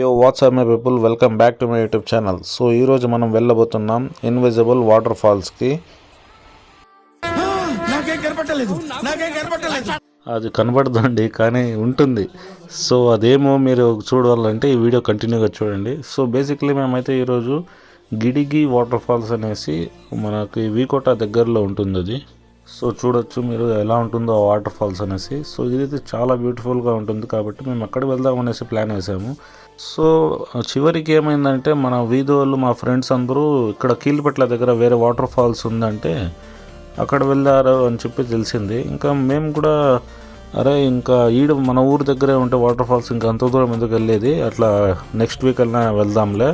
Yo what's up my people welcome back to my YouTube channel so ఈరోజు మనం వెళ్ళబోతున్నాం invisible water ఫాల్స్కి అది కనబడదండి కానీ ఉంటుంది. సో అదేమో మీరు చూడాలంటే ఈ వీడియో కంటిన్యూగా చూడండి. సో బేసిక్లీ మేమైతే ఈరోజు గిడిగి వాటర్ ఫాల్స్ అనేసి మనకి వీకోట దగ్గరలో ఉంటుంది అది సో చూడొచ్చు మీరు ఎలా ఉంటుందో ఆ వాటర్ ఫాల్స్ అనేసి. సో ఇదైతే చాలా బ్యూటిఫుల్గా ఉంటుంది కాబట్టి మేము అక్కడ వెళ్దాం అనేసి ప్లాన్ వేసాము. సో చివరికి ఏమైందంటే మన వీధి వాళ్ళు మా ఫ్రెండ్స్ అందరూ ఇక్కడ కీలుపట్ల దగ్గర వేరే వాటర్ ఫాల్స్ ఉందంటే అక్కడ వెళ్ళారు అని చెప్పి తెలిసింది. ఇంకా మేము కూడా అరే ఇంకా ఈడ మన ఊరు దగ్గరే ఉంటే వాటర్ ఫాల్స్ ఇంకా అంత దూరం ఎందుకు వెళ్ళేది? అట్లా నెక్స్ట్ వీక్ అయినా వెళ్దాంలే.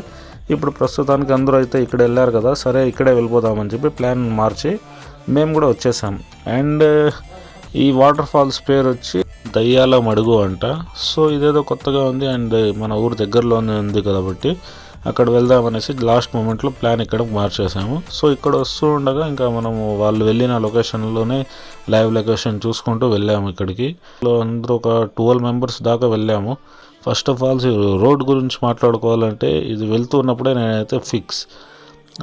ఇప్పుడు ప్రస్తుతానికి అందరూ అయితే ఇక్కడ వెళ్ళారు కదా సరే ఇక్కడే వెళ్ళిపోదామని చెప్పి ప్లాన్ మార్చి మేము కూడా వచ్చేసాం. అండ్ ఈ వాటర్ ఫాల్స్ పేరు వచ్చి దయ్యాల మడుగు అంట. సో ఇదేదో కొత్తగా ఉంది అండ్ మన ఊరు దగ్గరలోనే ఉంది కాబట్టి అక్కడ వెళ్దాం అనేసి లాస్ట్ మూమెంట్లో ప్లాన్ ఇక్కడ మార్చేసాము. సో ఇక్కడ వస్తూ ఉండగా ఇంకా మనము వాళ్ళు వెళ్ళిన లొకేషన్లోనే లైవ్ లొకేషన్ చూసుకుంటూ వెళ్ళాము ఇక్కడికి. అందరూ ఒక ట్వెల్వ్ మెంబర్స్ దాకా వెళ్ళాము. ఫస్ట్ ఆఫ్ ఆల్ రోడ్ గురించి మాట్లాడుకోవాలంటే ఇది వెళ్తూ ఉన్నప్పుడే నేనైతే ఫిక్స్.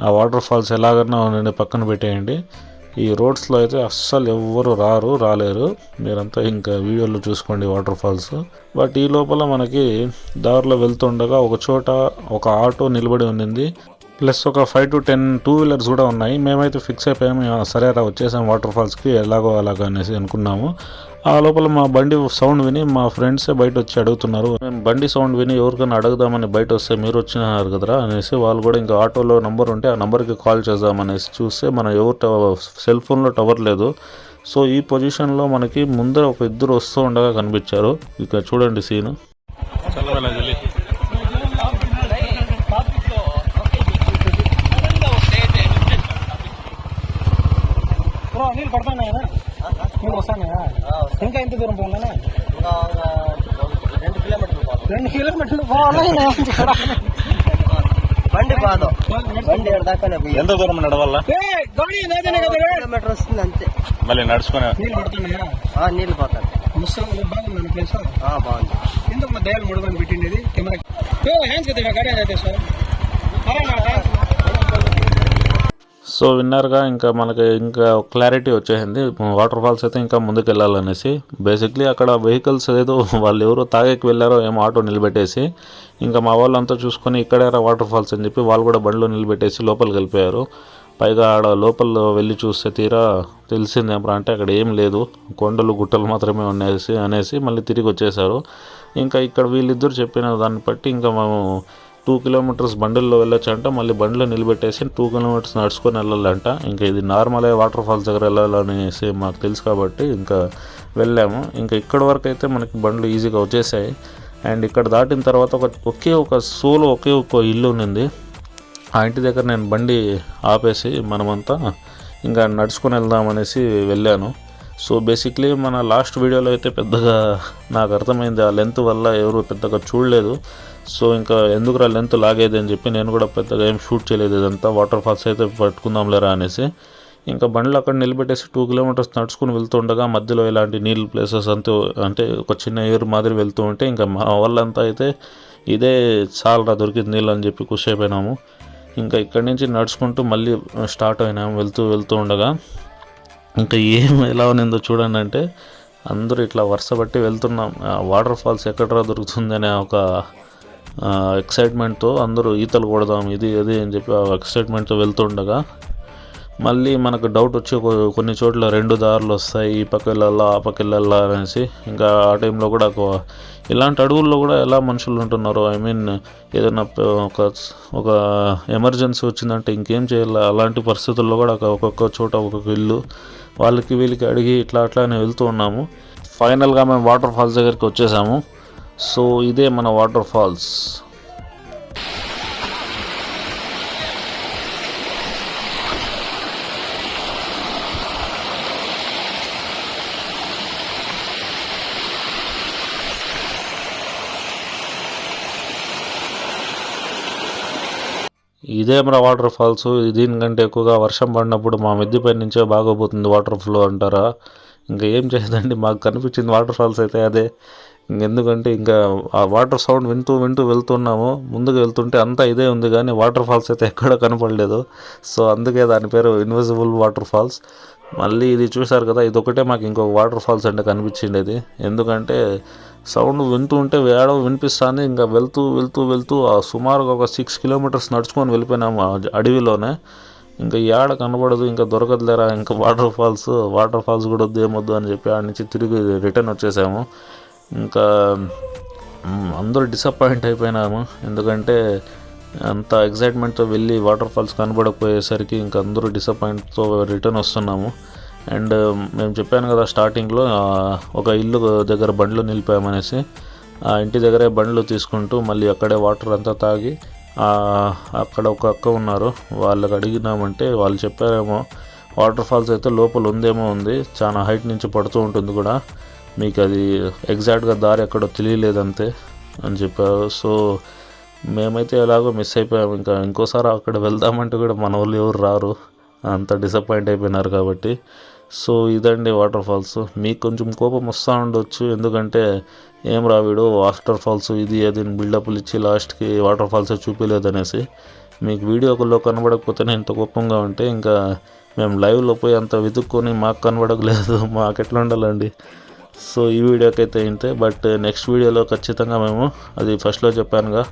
ఆ వాటర్ ఫాల్స్ ఎలాగన్నా నేను పక్కన పెట్టేయండి. ఈ రోడ్స్లో అయితే అస్సలు ఎవ్వరు రారు రాలేరు. మీరంతా ఇంకా వీడియోలో చూసుకోండి వాటర్ ఫాల్స్. బట్ ఈ లోపల మనకి దారిలో వెళ్తుండగా ఒక చోట ఒక ఆటో నిలబడి ఉన్నింది ప్లస్ ఒక five to ten two wheelers కూడా ఉన్నాయి. మేమైతే ఫిక్స్ అయిపోయాము. సరే రా వచ్చేసాం వాటర్ ఫాల్స్కి ఎలాగో అలాగో అనేసి అనుకున్నాము. ఆ లోపల మా బండి సౌండ్ విని మా ఫ్రెండ్సే బయట వచ్చి అడుగుతున్నారు. మేము బండి సౌండ్ విని ఎవరికైనా అడుగుదామని బయట వస్తే మీరు వచ్చినారు కదరా? అనేసి వాళ్ళు కూడా ఇంకా ఆటోలో నెంబర్ ఉంటే ఆ నెంబర్కి కాల్ చేద్దామనేసి చూస్తే మన ఎవరు సెల్ ఫోన్లో టవర్ లేదు. సో ఈ పొజిషన్లో మనకి ముందర ఒక ఇద్దరు వస్తూ ఉండగా కనిపించారు. ఇక చూడండి సీను బ్రో నీళ్ళు పడతానాయనా నీళ్ళు వస్తానాయా ఇంకా ఎంత దూరం పోవాలనా రెండు కిలోమీటర్లు పోతాం రెండు కిలోమీటర్లు పోవాలనా బండి కాదు బండి ఏడు దాకానే పోయి ఎంత దూరం నడవల్ల గౌరీ లేదనే కదా కిలోమీటర్ వస్తుంది అంతే మళ్ళీ నడుచుకునే నీళ్ళు పడుతున్నాయా ఆ, నీళ్ళు పోతాయి ముస్సాం బాగుంది ప్లేస్ ఆ, బాగుంది ఎందుకు మా దయాలు ముడదని పెట్టిండేది కెమెరా ఓ హ్యాండ్స్ కదా గాడి అయితే సార్ సో విన్నర్గా ఇంకా మనకి ఇంకా క్లారిటీ వచ్చేసింది. వాటర్ ఫాల్స్ అయితే ఇంకా ముందుకు వెళ్ళాలనేసి బేసిక్లీ అక్కడ వెహికల్స్ ఏదో వాళ్ళు ఎవరో తాగేకి వెళ్ళారో ఏమో ఆటో నిలబెట్టేసి ఇంకా మా వాళ్ళంతా చూసుకొని ఇక్కడే వాటర్ ఫాల్స్ అని చెప్పి వాళ్ళు కూడా బండిలో నిలబెట్టేసి లోపలికి వెళ్ళిపోయారు. పైగా ఆడ లోపల వెళ్ళి చూస్తే తీరా తెలిసిందేమరా అంటే అక్కడ ఏం లేదు. కొండలు గుట్టలు మాత్రమే ఉండేసి అనేసి మళ్ళీ తిరిగి వచ్చేసారు ఇంకా ఇక్కడ వీళ్ళిద్దరు చెప్పిన దాన్ని బట్టి ఇంకా మేము టూ కిలోమీటర్స్ బండిల్లో వెళ్ళొచ్చంట మళ్ళీ బండిలో నిలబెట్టేసి టూ కిలోమీటర్స్ నడుచుకొని వెళ్ళాలంట. ఇంకా ఇది నార్మల్ వాటర్ ఫాల్స్ దగ్గర వెళ్ళాలనేసి మాకు తెలుసు కాబట్టి ఇంకా వెళ్ళాము. ఇంకా ఇక్కడ వరకు అయితే మనకి బండ్లు ఈజీగా వచ్చేసాయి. అండ్ ఇక్కడ దాటిన తర్వాత ఒక ఒకే ఒక సోలో ఒకే ఒక ఇల్లు ఉన్నింది. ఆ ఇంటి దగ్గర నేను బండి ఆపేసి మనమంతా ఇంకా నడుచుకొని వెళ్దామనేసి వెళ్ళాను. సో బేసిక్లీ మన లాస్ట్ వీడియోలో అయితే పెద్దగా నాకు అర్థమైంది ఆ లెంత్ వల్ల ఎవరు పెద్దగా చూడలేదు. సో ఇంకా ఎందుకురా లెంత్ లాగేది అని చెప్పి నేను కూడా పెద్దగా ఏం షూట్ చేయలేదు ఇదంతా వాటర్ ఫాల్స్ అయితే పట్టుకుందాంలేరా అనేసి. ఇంకా బండ్లు అక్కడ నిలబెట్టేసి టూ కిలోమీటర్స్ నడుచుకుని వెళ్తుండగా మధ్యలో ఇలాంటి నీళ్ళు ప్లేసెస్ అంతా అంటే ఒక చిన్న ఏరు మాదిరి వెళ్తూ ఉంటే ఇంకా మా వాళ్ళంతా అయితే ఇదే చాలరా దొరికింది నీళ్ళు అని చెప్పి ఖుషి అయిపోయినాము. ఇంకా ఇక్కడి నుంచి నడుచుకుంటూ మళ్ళీ స్టార్ట్ అయినాము వెళ్తూ వెళ్తూ ఉండగా. ఇంకా ఏం ఎలా ఉన్నిందో చూడండి అంటే అందరూ ఇట్లా వరుస బట్టి వెళ్తున్నాం. వాటర్ ఫాల్స్ ఎక్కడరా దొరుకుతుందనే ఒక ఎక్సైట్మెంట్తో అందరూ ఈతలు కొడదాం ఇది అది అని చెప్పి ఆ ఎక్సైట్మెంట్తో వెళ్తుండగా మళ్ళీ మనకు డౌట్ వచ్చి కొ- కొన్ని చోట్ల రెండు దారులు వస్తాయి ఈ పక్క వెళ్ళాలా ఆ పక్క వెళ్ళాలా అనేసి ఇంకా ఆ టైంలో కూడా ఒక- ఇలాంటి అడవుల్లో కూడా ఎలా మనుషులు ఉంటున్నారు ఐ మీన్ ఏదైనా ఒక ఒక ఎమర్జెన్సీ వచ్చిందంటే ఇంకేం చేయాలి? అలాంటి పరిస్థితుల్లో కూడా ఒక- ఒక్కొక్క చోట ఒక్కొక్క ఇల్లు వాళ్ళకి వీళ్ళకి అడిగి ఇట్లా అట్లానే వెళ్తూ ఉన్నాము. ఫైనల్గా మేము వాటర్ ఫాల్స్ దగ్గరికి వచ్చేసాము. సో ఇదే మన వాటర్ ఫాల్స్. ఇదే మన వాటర్ ఫాల్స్. దీనికంటే ఎక్కువగా వర్షం పడినప్పుడు మా మిద్దిపై నుంచే బాగోపోతుంది వాటర్ ఫ్లో అంటారా? ఇంకా ఏం చేయదండి మాకు కనిపించింది వాటర్ ఫాల్స్ అయితే అదే. ఎందుకంటే ఇంకా ఆ వాటర్ సౌండ్ వింటూ వింటూ వెళ్తున్నాము. ముందుకు వెళ్తుంటే అంతా ఇదే ఉంది కానీ వాటర్ ఫాల్స్ అయితే ఎక్కడ కనపడలేదు. సో అందుకే దాని పేరు ఇన్విజిబుల్ వాటర్ ఫాల్స్ మళ్ళీ ఇది చూశారు కదా ఇదొకటే మాకు ఇంకొక వాటర్ ఫాల్స్ అంటే కనిపించిండేది. ఎందుకంటే సౌండ్ వింటూ ఉంటే ఏడో వినిపిస్తాను ఇంకా వెళ్తూ వెళ్తూ వెళ్తూ సుమారుగా ఒక సిక్స్ కిలోమీటర్స్ నడుచుకొని వెళ్ళిపోయినాము అడవిలోనే. ఇంకా ఏడ కనబడదు ఇంకా దొరకదులేరా ఇంకా వాటర్ ఫాల్స్ వాటర్ ఫాల్స్ కూడా వద్దు ఏమొద్దు అని చెప్పి ఆడ నుంచి తిరిగి రిటర్న్ వచ్చేసాము. ఇంకా అందరూ డిసప్పాయింట్ అయిపోయినాము. ఎందుకంటే అంత ఎగ్జైట్మెంట్తో వెళ్ళి వాటర్ ఫాల్స్ కనబడకపోయేసరికి ఇంకా అందరూ డిసప్పాయింట్తో రిటర్న్ వస్తున్నాము. అండ్ మేము చెప్పాను కదా స్టార్టింగ్లో ఒక ఇల్లు దగ్గర బండ్లు నిలిపామనేసి ఆ ఇంటి దగ్గరే బండ్లు తీసుకుంటూ మళ్ళీ అక్కడే వాటర్ అంతా తాగి అక్కడ ఒక అక్క ఉన్నారు. వాళ్ళకి అడిగినామంటే వాళ్ళు చెప్పారేమో వాటర్ ఫాల్స్ అయితే లోపల ఉందేమో ఉంది. చాలా హైట్ నుంచి పడుతూ ఉంటుంది కూడా. మీకు అది ఎగ్జాక్ట్గా దారి ఎక్కడో తెలియలేదంతే అని చెప్పారు. సో మేమైతే ఎలాగో మిస్ అయిపోయాము ఇంకా ఇంకోసారి అక్కడ వెళ్దామంటే కూడా మన వాళ్ళు ఎవరు రారు. అంత డిసప్పాయింట్ అయిపోయినారు కాబట్టి. సో ఇదండి వాటర్ ఫాల్స్ మీకు కొంచెం కోపం వస్తూ ఉండొచ్చు ఎందుకంటే ఏం రావిడు వాటర్ ఫాల్స్ ఇది అది బిల్డప్లు ఇచ్చి లాస్ట్కి వాటర్ ఫాల్స్ చూపించలేదనేసి మీకు వీడియోలో కనబడకపోతేనే ఇంత కోపంగా ఉంటే ఇంకా మేము లైవ్లో పోయి అంత వెతుక్కొని మాకు కనబడలేదు మాకు ఎట్లా ఉండాలండి? సో ఈ వీడియోకైతే అయితే ఇంతే బట్ నెక్స్ట్ వీడియోలో ఖచ్చితంగా మేము అది ఫస్ట్లో చెప్పానుగా.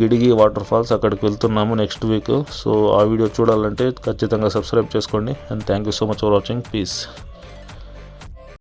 గిడిగి వాటర్ ఫాల్స్ అక్కడికి వెళ్తున్నాము నెక్స్ట్ వీక్ సో ఆ వీడియో చూడాలంటే ఖచ్చితంగా సబ్స్క్రైబ్ చేసుకోండి. And thank you so much for watching please